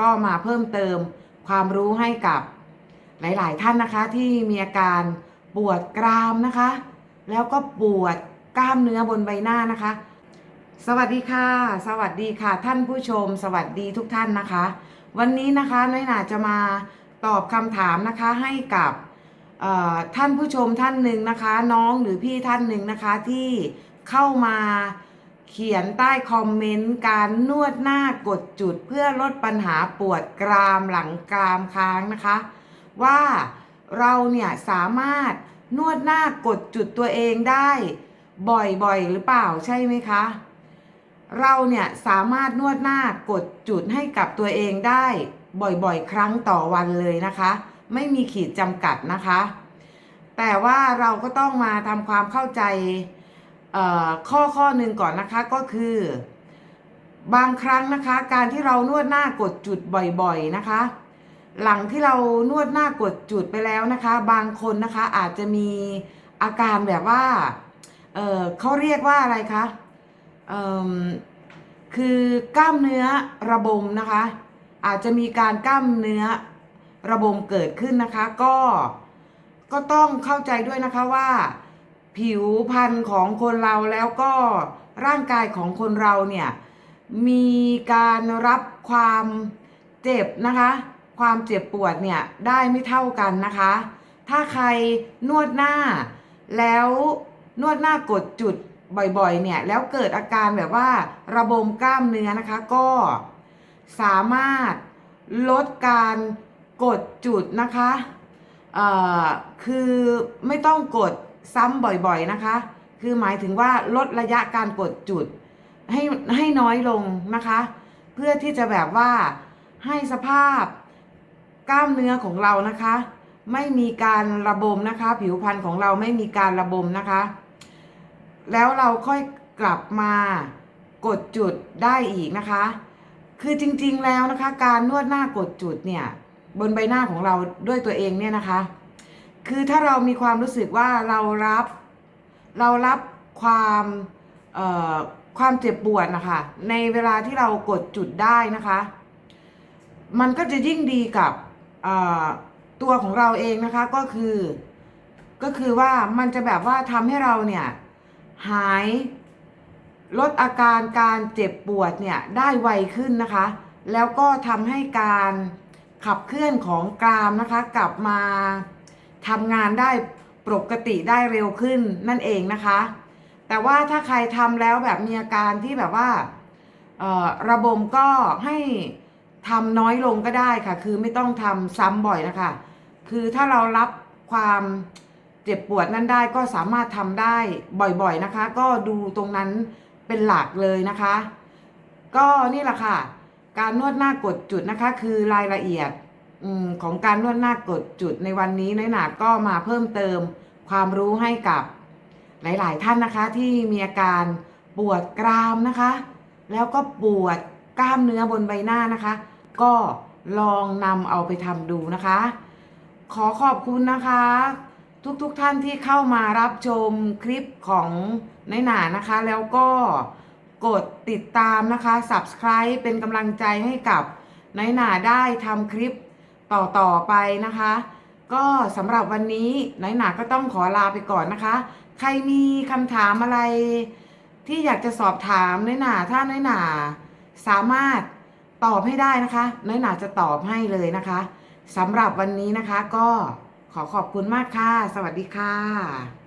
ก็มาเพิ่มเติมความรู้ให้กับหลาย ๆ ท่านนะคะ ที่มีอาการปวดกรามนะคะ แล้วก็ปวดกล้ามเนื้อบนใบหน้านะคะ สวัสดีค่ะ สวัสดีค่ะ ท่านผู้ชม สวัสดีทุกท่านนะคะ วันนี้นะคะน้อยหนาจะมาตอบคำถามนะคะให้กับท่านผู้ชมท่านหนึ่งนะคะ น้องหรือพี่ท่านหนึ่งนะคะที่เข้ามา เขียนใต้คอมเมนต์การนวดหน้ากดจุดเพื่อลดปัญหาปวดกรามหลังกรามค้างนะคะ ว่าเราเนี่ยสามารถนวดหน้ากดจุดตัวเองได้ บ่อยๆหรือเปล่าใช่ไหมคะ เราเนี่ยสามารถนวดหน้ากดจุดให้กับตัวเองได้บ่อยๆ ครั้งต่อวันเลยนะคะ ไม่มีขีดจำกัดนะคะ แต่ว่าเราก็ต้องมาทำความเข้าใจ ข้อข้อหนึ่งก่อนนะคะก็คือ บางครั้งนะคะ การที่เรานวดหน้ากดจุดบ่อยๆนะคะ หลังที่เรานวดหน้ากดจุดไปแล้วนะคะ บางคนนะคะอาจจะมีอาการแบบว่าเเขาเรียกว่าอะไรคะคือกล้ามเนื้อระบมนะคะ อาจจะมีการกล้ามเนื้อระบมเกิดขึ้นนะคะ ก็ก็ต้องเข้าใจด้วยนะคะว่า ผิวพรรณของคนเราแล้วก็ร่างกายของคนเราเนี่ยมีการรับความเจ็บนะคะ ความเจ็บปวดเนี่ยได้ไม่เท่ากันนะคะ ถ้าใครนวดหน้า แล้วนวดหน้ากดจุดบ่อยๆเนี่ยแล้วเกิดอาการแบบว่าระบมกล้ามเนื้อนะคะ ก็สามารถลดการกดจุดนะคะ คือไม่ต้องกด ซ้ำบ่อยๆนะคะ คือหมายถึงว่าลดระยะการกดจุด ให้ให้น้อยลงนะคะ เพื่อที่จะแบบว่าให้สภาพกล้ามเนื้อของเรานะคะ ไม่มีการระบมนะคะ ผิวพรรณของเราไม่มีการระบมนะคะ แล้วเราค่อยกลับมากดจุดได้อีกนะคะ คือจริงๆแล้วนะคะ การนวดหน้ากดจุดเนี่ย บนใบหน้าของเราด้วยตัวเองเนี่ยนะคะ คือถ้าเรามีความรู้สึกว่าเรารับ เรารับความความเจ็บปวดนะคะในเวลาที่เรากดจุดได้นะคะ มันก็จะยิ่งดีกับตัวของเราเองนะคะก็คือ ก็คือว่ามันจะแบบว่าทำให้เราเนี่ยหายลดอาการการเจ็บปวดเนี่ยได้ไวขึ้นนะคะ แล้วก็ทำให้การขับเคลื่อนของกรามนะคะกลับมา ทำงานได้ปกติได้เร็วขึ้นนั่นเองนะคะ แต่ว่าถ้าใครทำแล้วแบบมีอาการที่แบบว่าระบมก็ให้ทำน้อยลงก็ได้ค่ะ คือไม่ต้องทำซ้ำบ่อยนะคะ คือถ้าเรารับความเจ็บปวดนั้นได้ก็สามารถทำได้บ่อยๆนะคะ ก็ดูตรงนั้นเป็นหลักเลยนะคะ ก็นี่แหละค่ะ การนวดหน้ากดจุดนะคะ คือรายละเอียด ของการนวดหน้ากดจุดในวันนี้น้อยหนาก็มาเพิ่มเติมความรู้ให้กับหลาย ๆ ท่านนะคะ ที่มีอาการปวดกรามนะคะ แล้วก็ปวดกล้ามเนื้อบนใบหน้านะคะ ก็ลองนำเอาไปทำดูนะคะ ขอขอบคุณนะคะ ทุกๆทท่านที่เข้ามารับชมคลิปของในหนานะคะ แล้วก็กดติดตามนะคะ subscribe เป็นกำลังใจให้กับในหนาได้ทำคลิป ต่อๆไปนะคะ ก็สำหรับวันนี้ในหนาก็ต้องขอลาไปก่อนนะคะ ใครมีคำถามอะไร ที่อยากจะสอบถามน้อยหนาถ้าน้อยหนา สามารถตอบให้ได้นะคะ น้อยหนาจะตอบให้เลยนะคะสำหรับวันนี้นะคะก็ขอขอบคุณมากค่ะ สวัสดีค่ะ